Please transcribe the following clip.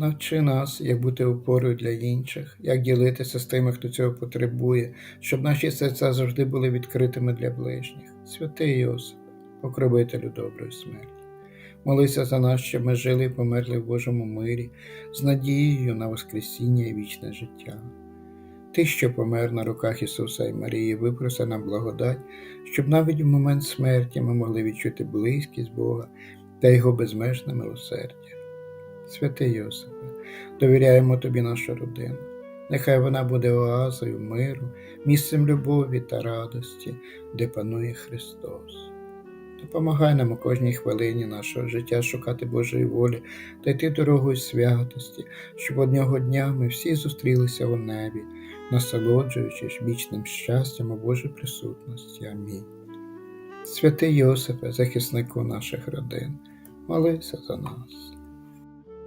Навчи нас, як бути опорою для інших, як ділитися з тими, хто цього потребує, щоб наші серця завжди були відкритими для ближніх. Святий Йосип, покровителю доброї смерті. Молися за нас, щоб ми жили і померли в Божому мирі, з надією на Воскресіння і вічне життя. Ти, що помер на руках Ісуса і Марії, випроси нам благодать, щоб навіть в момент смерті ми могли відчути близькість Бога та Його безмежне милосердя. Святий Йосипе, довіряємо Тобі нашу родину. Нехай вона буде оазою миру, місцем любові та радості, де панує Христос. Допомагай нам у кожній хвилині нашого життя шукати Божої волі та йти дорогою святості, щоб одного дня ми всі зустрілися у небі, насолоджуючись вічним щастям у Божій присутності. Амінь. Святий Йосипе, захиснику наших родин, молися за нас.